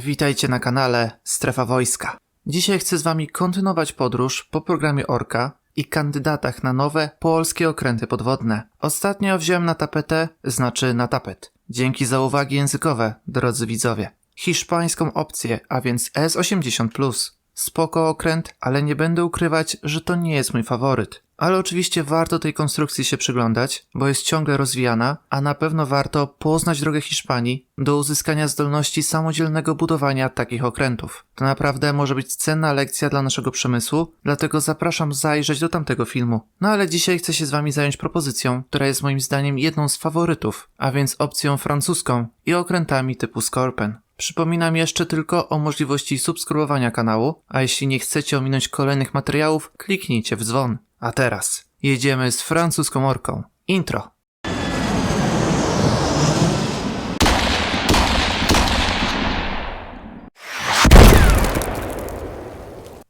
Witajcie na kanale Strefa Wojska. Dzisiaj chcę z wami kontynuować podróż po programie Orka i kandydatach na nowe polskie okręty podwodne. Ostatnio wziąłem na tapetę, znaczy na tapet. Dzięki za uwagi językowe, drodzy widzowie. Hiszpańską opcję, a więc S80+. Spoko okręt, ale nie będę ukrywać, że to nie jest mój faworyt. Ale oczywiście warto tej konstrukcji się przyglądać, bo jest ciągle rozwijana, a na pewno warto poznać drogę Hiszpanii do uzyskania zdolności samodzielnego budowania takich okrętów. To naprawdę może być cenna lekcja dla naszego przemysłu, dlatego zapraszam zajrzeć do tamtego filmu. No ale dzisiaj chcę się z wami zająć propozycją, która jest moim zdaniem jedną z faworytów, a więc opcją francuską i okrętami typu Scorpion. Przypominam jeszcze tylko o możliwości subskrybowania kanału, a jeśli nie chcecie ominąć kolejnych materiałów, kliknijcie w dzwon. A teraz jedziemy z francuską orką. Intro.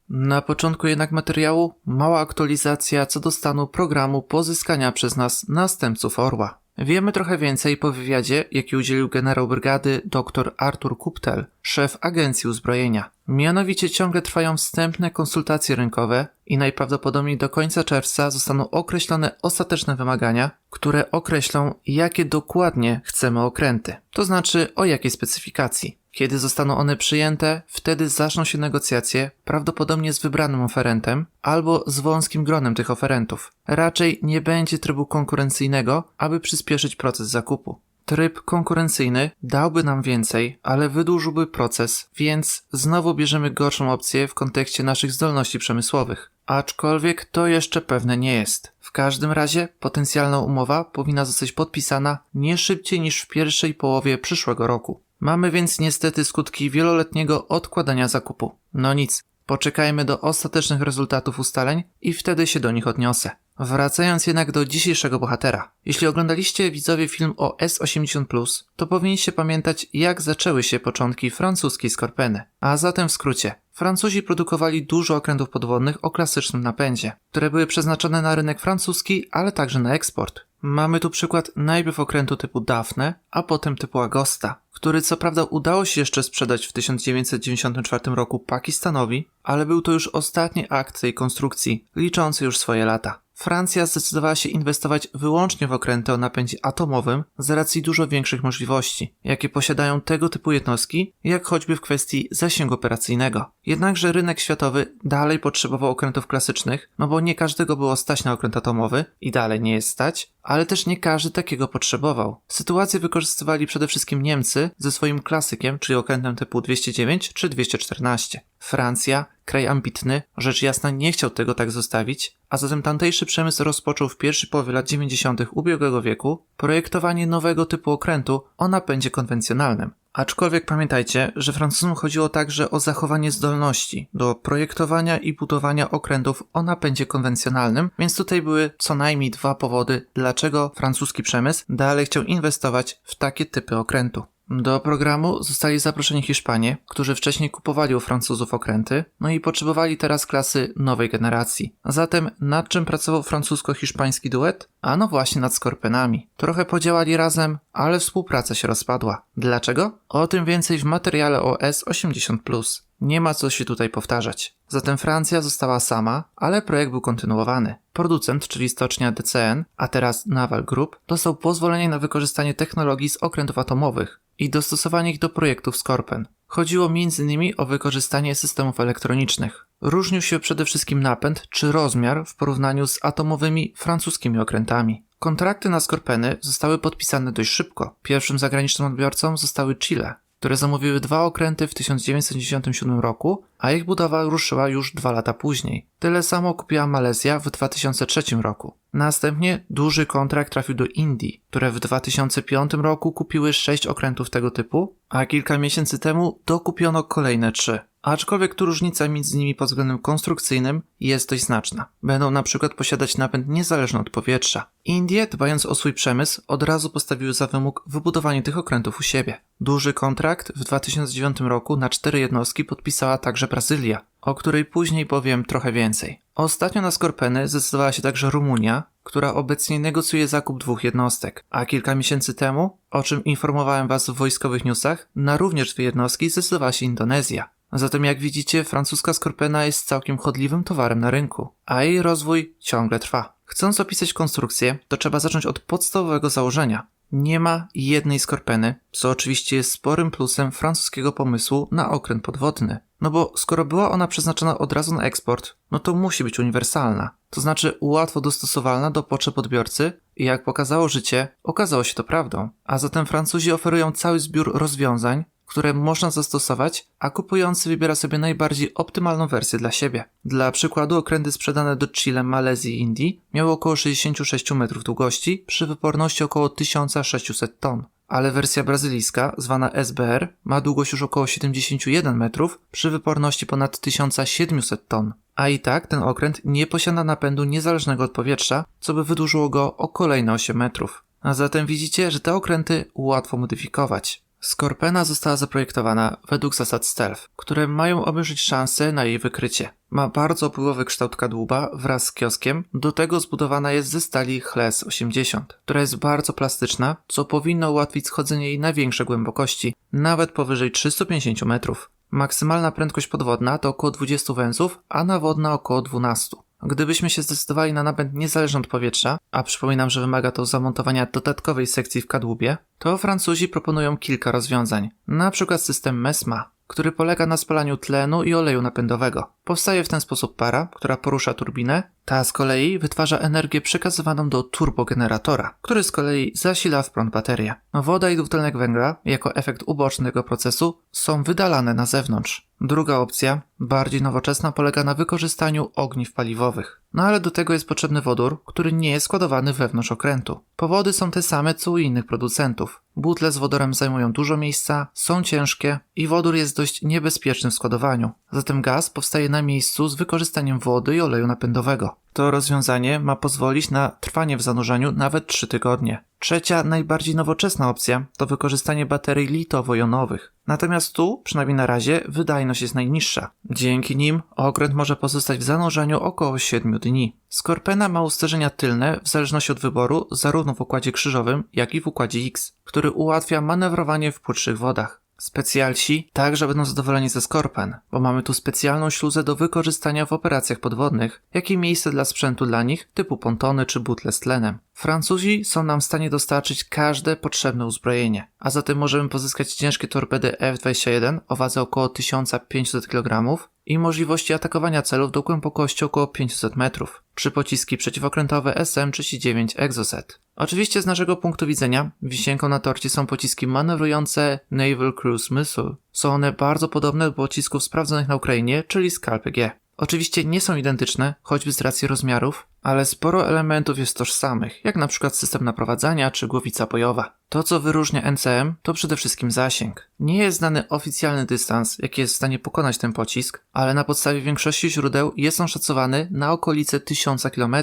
Na początku jednak materiału mała aktualizacja co do stanu programu pozyskania przez nas następców Orła. Wiemy trochę więcej po wywiadzie, jaki udzielił generał brygady dr Artur Kuptel, szef Agencji Uzbrojenia. Mianowicie ciągle trwają wstępne konsultacje rynkowe i najprawdopodobniej do końca czerwca zostaną określone ostateczne wymagania, które określą, jakie dokładnie chcemy okręty, to znaczy o jakiej specyfikacji. Kiedy zostaną one przyjęte, wtedy zaczną się negocjacje, prawdopodobnie z wybranym oferentem albo z wąskim gronem tych oferentów. Raczej nie będzie trybu konkurencyjnego, aby przyspieszyć proces zakupu. Tryb konkurencyjny dałby nam więcej, ale wydłużyłby proces, więc znowu bierzemy gorszą opcję w kontekście naszych zdolności przemysłowych. Aczkolwiek to jeszcze pewne nie jest. W każdym razie potencjalna umowa powinna zostać podpisana nie szybciej niż w pierwszej połowie przyszłego roku. Mamy więc niestety skutki wieloletniego odkładania zakupu. No nic, poczekajmy do ostatecznych rezultatów ustaleń i wtedy się do nich odniosę. Wracając jednak do dzisiejszego bohatera. Jeśli oglądaliście widzowie film o S80+, to powinniście pamiętać jak zaczęły się początki francuskiej Skorpeny. A zatem w skrócie. Francuzi produkowali dużo okrętów podwodnych o klasycznym napędzie, które były przeznaczone na rynek francuski, ale także na eksport. Mamy tu przykład najpierw okrętu typu Daphne, a potem typu Agosta, który co prawda udało się jeszcze sprzedać w 1994 roku Pakistanowi, ale był to już ostatni akt tej konstrukcji, liczący już swoje lata. Francja zdecydowała się inwestować wyłącznie w okręty o napędzie atomowym z racji dużo większych możliwości, jakie posiadają tego typu jednostki, jak choćby w kwestii zasięgu operacyjnego. Jednakże rynek światowy dalej potrzebował okrętów klasycznych, no bo nie każdego było stać na okręt atomowy i dalej nie jest stać, ale też nie każdy takiego potrzebował. Sytuację wykorzystywali przede wszystkim Niemcy ze swoim klasykiem, czyli okrętem typu 209 czy 214. Francja, kraj ambitny, rzecz jasna nie chciał tego tak zostawić, a zatem tamtejszy przemysł rozpoczął w pierwszej połowie lat 90. ubiegłego wieku projektowanie nowego typu okrętu o napędzie konwencjonalnym. Aczkolwiek pamiętajcie, że Francuzom chodziło także o zachowanie zdolności do projektowania i budowania okrętów o napędzie konwencjonalnym, więc tutaj były co najmniej dwa powody, dlaczego francuski przemysł dalej chciał inwestować w takie typy okrętu. Do programu zostali zaproszeni Hiszpanie, którzy wcześniej kupowali u Francuzów okręty, no i potrzebowali teraz klasy nowej generacji. Zatem nad czym pracował francusko-hiszpański duet? A no właśnie nad skorpenami. Trochę podziałali razem, ale współpraca się rozpadła. Dlaczego? O tym więcej w materiale o S80+. Nie ma co się tutaj powtarzać. Zatem Francja została sama, ale projekt był kontynuowany. Producent, czyli stocznia DCN, a teraz Naval Group, dostał pozwolenie na wykorzystanie technologii z okrętów atomowych i dostosowanie ich do projektów Skorpen. Chodziło m.in. o wykorzystanie systemów elektronicznych. Różnił się przede wszystkim napęd czy rozmiar w porównaniu z atomowymi francuskimi okrętami. Kontrakty na Skorpeny zostały podpisane dość szybko. Pierwszym zagranicznym odbiorcą zostały Chile, które zamówiły dwa okręty w 1997 roku, a ich budowa ruszyła już dwa lata później. Tyle samo kupiła Malezja w 2003 roku. Następnie duży kontrakt trafił do Indii, które w 2005 roku kupiły sześć okrętów tego typu, a kilka miesięcy temu dokupiono kolejne trzy. Aczkolwiek tu różnica między nimi pod względem konstrukcyjnym jest dość znaczna. Będą na przykład posiadać napęd niezależny od powietrza. Indie, dbając o swój przemysł, od razu postawiły za wymóg wybudowanie tych okrętów u siebie. Duży kontrakt w 2009 roku na cztery jednostki podpisała także Brazylia, o której później powiem trochę więcej. Ostatnio na Skorpeny zdecydowała się także Rumunia, która obecnie negocjuje zakup dwóch jednostek, a kilka miesięcy temu, o czym informowałem Was w wojskowych newsach, na również dwie jednostki zdecydowała się Indonezja. Zatem jak widzicie, francuska Skorpena jest całkiem chodliwym towarem na rynku, a jej rozwój ciągle trwa. Chcąc opisać konstrukcję, to trzeba zacząć od podstawowego założenia. Nie ma jednej skorpeny, co oczywiście jest sporym plusem francuskiego pomysłu na okręt podwodny. No bo skoro była ona przeznaczona od razu na eksport, no to musi być uniwersalna. To znaczy łatwo dostosowalna do potrzeb odbiorcy i jak pokazało życie, okazało się to prawdą. A zatem Francuzi oferują cały zbiór rozwiązań, które można zastosować, a kupujący wybiera sobie najbardziej optymalną wersję dla siebie. Dla przykładu okręty sprzedane do Chile, Malezji i Indii miały około 66 metrów długości przy wyporności około 1600 ton, ale wersja brazylijska, zwana SBR, ma długość już około 71 metrów przy wyporności ponad 1700 ton. A i tak ten okręt nie posiada napędu niezależnego od powietrza, co by wydłużyło go o kolejne 8 metrów. A zatem widzicie, że te okręty łatwo modyfikować. Skorpena została zaprojektowana według zasad stealth, które mają obniżyć szanse na jej wykrycie. Ma bardzo opływowy kształt kadłuba wraz z kioskiem, do tego zbudowana jest ze stali Hles 80, która jest bardzo plastyczna, co powinno ułatwić schodzenie jej na większe głębokości, nawet powyżej 350 metrów. Maksymalna prędkość podwodna to około 20 węzłów, a nawodna około 12. Gdybyśmy się zdecydowali na napęd niezależny od powietrza, a przypominam, że wymaga to zamontowania dodatkowej sekcji w kadłubie, to Francuzi proponują kilka rozwiązań, na przykład system MESMA, który polega na spalaniu tlenu i oleju napędowego. Powstaje w ten sposób para, która porusza turbinę, ta z kolei wytwarza energię przekazywaną do turbogeneratora, który z kolei zasila w prąd baterię. Woda i dwutlenek węgla, jako efekt uboczny tego procesu, są wydalane na zewnątrz. Druga opcja, bardziej nowoczesna, polega na wykorzystaniu ogniw paliwowych. No ale do tego jest potrzebny wodór, który nie jest składowany wewnątrz okrętu. Powody są te same co u innych producentów. Butle z wodorem zajmują dużo miejsca, są ciężkie i wodór jest dość niebezpieczny w składowaniu. Zatem gaz powstaje na miejscu z wykorzystaniem wody i oleju napędowego. To rozwiązanie ma pozwolić na trwanie w zanurzeniu nawet 3 tygodnie. Trzecia, najbardziej nowoczesna opcja to wykorzystanie baterii litowo-jonowych. Natomiast tu, przynajmniej na razie, wydajność jest najniższa. Dzięki nim okręt może pozostać w zanurzeniu około 7 dni. Skorpena ma usterzenia tylne w zależności od wyboru zarówno w układzie krzyżowym, jak i w układzie X, który ułatwia manewrowanie w płytszych wodach. Specjalsi także będą zadowoleni ze Skorpen, bo mamy tu specjalną śluzę do wykorzystania w operacjach podwodnych, jak i miejsce dla sprzętu dla nich, typu pontony czy butle z tlenem. Francuzi są nam w stanie dostarczyć każde potrzebne uzbrojenie, a zatem możemy pozyskać ciężkie torpedy F-21 o wadze około 1500 kg i możliwości atakowania celów do głębokości około 500 metrów, przy pociski przeciwokrętowe SM-39 Exocet. Oczywiście z naszego punktu widzenia wisienką na torcie są pociski manewrujące Naval Cruise Missile. Są one bardzo podobne do pocisków sprawdzonych na Ukrainie, czyli Skalpy G. Oczywiście nie są identyczne, choćby z racji rozmiarów, ale sporo elementów jest tożsamych, jak na przykład system naprowadzania czy głowica bojowa. To, co wyróżnia NCM, to przede wszystkim zasięg. Nie jest znany oficjalny dystans, jaki jest w stanie pokonać ten pocisk, ale na podstawie większości źródeł jest on szacowany na okolice 1000 km,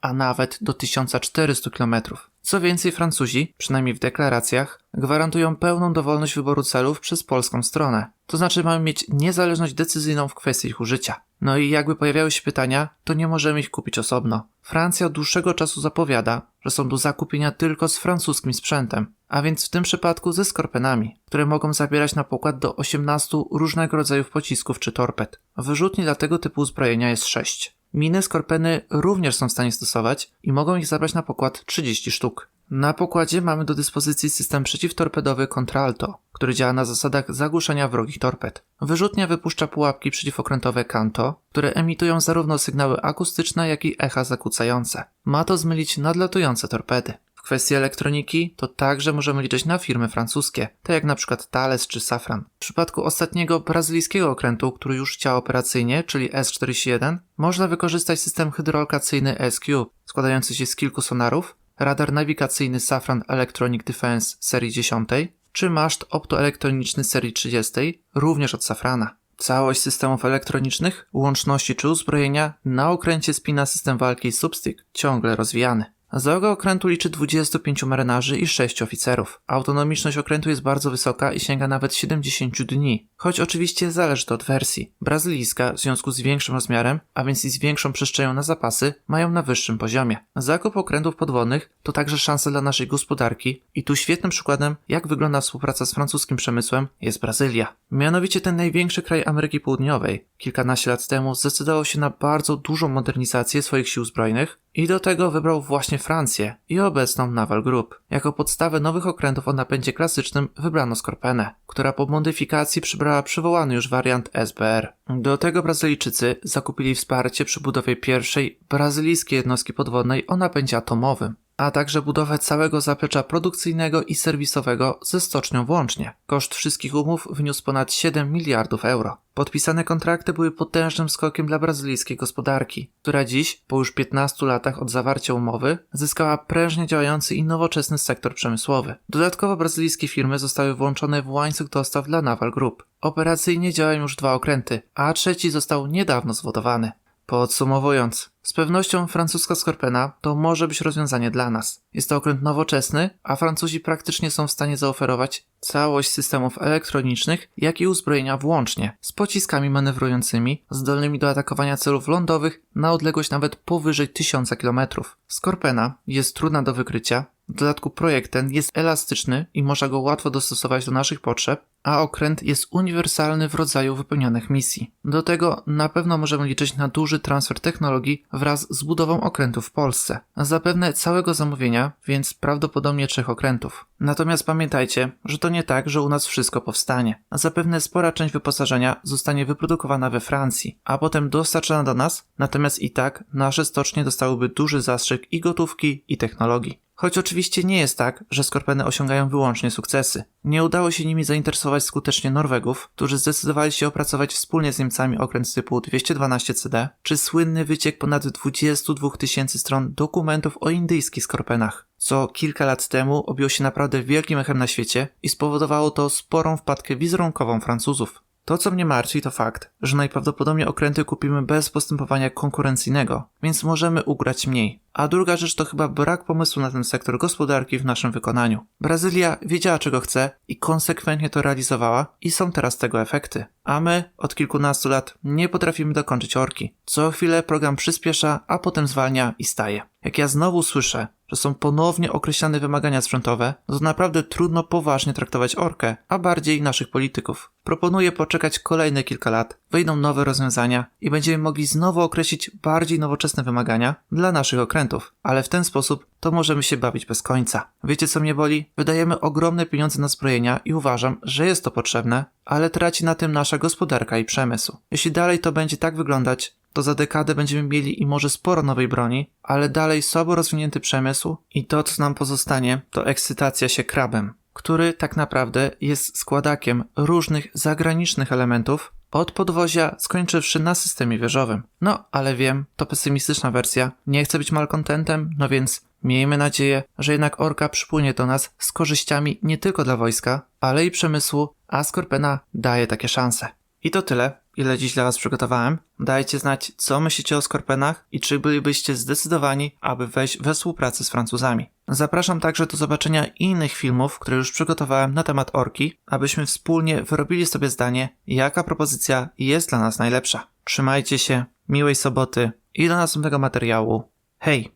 a nawet do 1400 km. Co więcej, Francuzi, przynajmniej w deklaracjach, gwarantują pełną dowolność wyboru celów przez polską stronę. To znaczy mamy mieć niezależność decyzyjną w kwestii ich użycia. No i jakby pojawiały się pytania, to nie możemy ich kupić osobno. Francja od dłuższego czasu zapowiada, że są do zakupienia tylko z francuskim sprzętem, a więc w tym przypadku ze skorpenami, które mogą zabierać na pokład do 18 różnego rodzaju pocisków czy torped. Wyrzutni dla tego typu uzbrojenia jest 6. Miny skorpeny również są w stanie stosować i mogą ich zabrać na pokład 30 sztuk. Na pokładzie mamy do dyspozycji system przeciwtorpedowy Contralto, który działa na zasadach zagłuszania wrogich torped. Wyrzutnia wypuszcza pułapki przeciwokrętowe Kanto, które emitują zarówno sygnały akustyczne, jak i echa zakłócające. Ma to zmylić nadlatujące torpedy. W kwestii elektroniki to także możemy liczyć na firmy francuskie, tak jak przykład Thales czy Safran. W przypadku ostatniego brazylijskiego okrętu, który już działa operacyjnie, czyli S-41, można wykorzystać system hydrolokacyjny S-Cube, składający się z kilku sonarów, radar nawigacyjny Safran Electronic Defense serii 10 czy maszt optoelektroniczny serii 30, również od Safrana. Całość systemów elektronicznych, łączności czy uzbrojenia na okręcie spina system walki Substick, ciągle rozwijany. Załoga okrętu liczy 25 marynarzy i 6 oficerów. Autonomiczność okrętu jest bardzo wysoka i sięga nawet 70 dni, choć oczywiście zależy to od wersji. Brazylijska, w związku z większym rozmiarem, a więc i z większą przestrzenią na zapasy, mają na wyższym poziomie. Zakup okrętów podwodnych to także szansa dla naszej gospodarki i tu świetnym przykładem, jak wygląda współpraca z francuskim przemysłem, jest Brazylia. Mianowicie ten największy kraj Ameryki Południowej kilkanaście lat temu zdecydował się na bardzo dużą modernizację swoich sił zbrojnych i do tego wybrał właśnie Francję i obecną Naval Group. Jako podstawę nowych okrętów o napędzie klasycznym wybrano Skorpenę, która po modyfikacji przybrała przywołany już wariant SBR. Do tego Brazylijczycy zakupili wsparcie przy budowie pierwszej brazylijskiej jednostki podwodnej o napędzie atomowym a także budowę całego zaplecza produkcyjnego i serwisowego ze stocznią włącznie. Koszt wszystkich umów wyniósł ponad 7 miliardów euro. Podpisane kontrakty były potężnym skokiem dla brazylijskiej gospodarki, która dziś, po już 15 latach od zawarcia umowy, zyskała prężnie działający i nowoczesny sektor przemysłowy. Dodatkowo brazylijskie firmy zostały włączone w łańcuch dostaw dla Naval Group. Operacyjnie działają już dwa okręty, a trzeci został niedawno zwodowany. Podsumowując, z pewnością francuska Skorpena to może być rozwiązanie dla nas. Jest to okręt nowoczesny, a Francuzi praktycznie są w stanie zaoferować całość systemów elektronicznych, jak i uzbrojenia włącznie, z pociskami manewrującymi, zdolnymi do atakowania celów lądowych na odległość nawet powyżej 1000 km. Skorpena jest trudna do wykrycia, w dodatku projekt ten jest elastyczny i można go łatwo dostosować do naszych potrzeb, a okręt jest uniwersalny w rodzaju wypełnianych misji. Do tego na pewno możemy liczyć na duży transfer technologii wraz z budową okrętów w Polsce. Zapewne całego zamówienia, więc prawdopodobnie trzech okrętów. Natomiast pamiętajcie, że to nie tak, że u nas wszystko powstanie. Zapewne spora część wyposażenia zostanie wyprodukowana we Francji, a potem dostarczona do nas, natomiast i tak nasze stocznie dostałyby duży zastrzyk i gotówki, i technologii. Choć oczywiście nie jest tak, że skorpeny osiągają wyłącznie sukcesy. Nie udało się nimi zainteresować skutecznie Norwegów, którzy zdecydowali się opracować wspólnie z Niemcami okręt typu 212 CD, czy słynny wyciek ponad 22 tysięcy stron dokumentów o indyjskich skorpenach, co kilka lat temu objęło się naprawdę wielkim echem na świecie i spowodowało to sporą wpadkę wizerunkową Francuzów. To, co mnie martwi, to fakt, że najprawdopodobniej okręty kupimy bez postępowania konkurencyjnego, więc możemy ugrać mniej. A druga rzecz to chyba brak pomysłu na ten sektor gospodarki w naszym wykonaniu. Brazylia wiedziała czego chce i konsekwentnie to realizowała i są teraz tego efekty. A my od kilkunastu lat nie potrafimy dokończyć orki. Co chwilę program przyspiesza, a potem zwalnia i staje. Jak ja znowu słyszę, że są ponownie określane wymagania sprzętowe, to naprawdę trudno poważnie traktować orkę, a bardziej naszych polityków. Proponuję poczekać kolejne kilka lat, wejdą nowe rozwiązania i będziemy mogli znowu określić bardziej nowoczesne wymagania dla naszych okrętów, ale w ten sposób to możemy się bawić bez końca. Wiecie co mnie boli? Wydajemy ogromne pieniądze na zbrojenia i uważam, że jest to potrzebne, ale traci na tym nasza gospodarka i przemysł. Jeśli dalej to będzie tak wyglądać, to za dekadę będziemy mieli i może sporo nowej broni, ale dalej słabo rozwinięty przemysł i to, co nam pozostanie, to ekscytacja się krabem, który tak naprawdę jest składakiem różnych zagranicznych elementów, od podwozia skończywszy na systemie wieżowym. No, ale wiem, to pesymistyczna wersja, nie chcę być malkontentem, no więc miejmy nadzieję, że jednak Orka przypłynie do nas z korzyściami nie tylko dla wojska, ale i przemysłu, a Skorpena daje takie szanse. I to tyle, ile dziś dla Was przygotowałem. Dajcie znać, co myślicie o Skorpenach i czy bylibyście zdecydowani, aby wejść we współpracę z Francuzami. Zapraszam także do zobaczenia innych filmów, które już przygotowałem na temat Orki, abyśmy wspólnie wyrobili sobie zdanie, jaka propozycja jest dla nas najlepsza. Trzymajcie się, miłej soboty i do następnego materiału. Hej!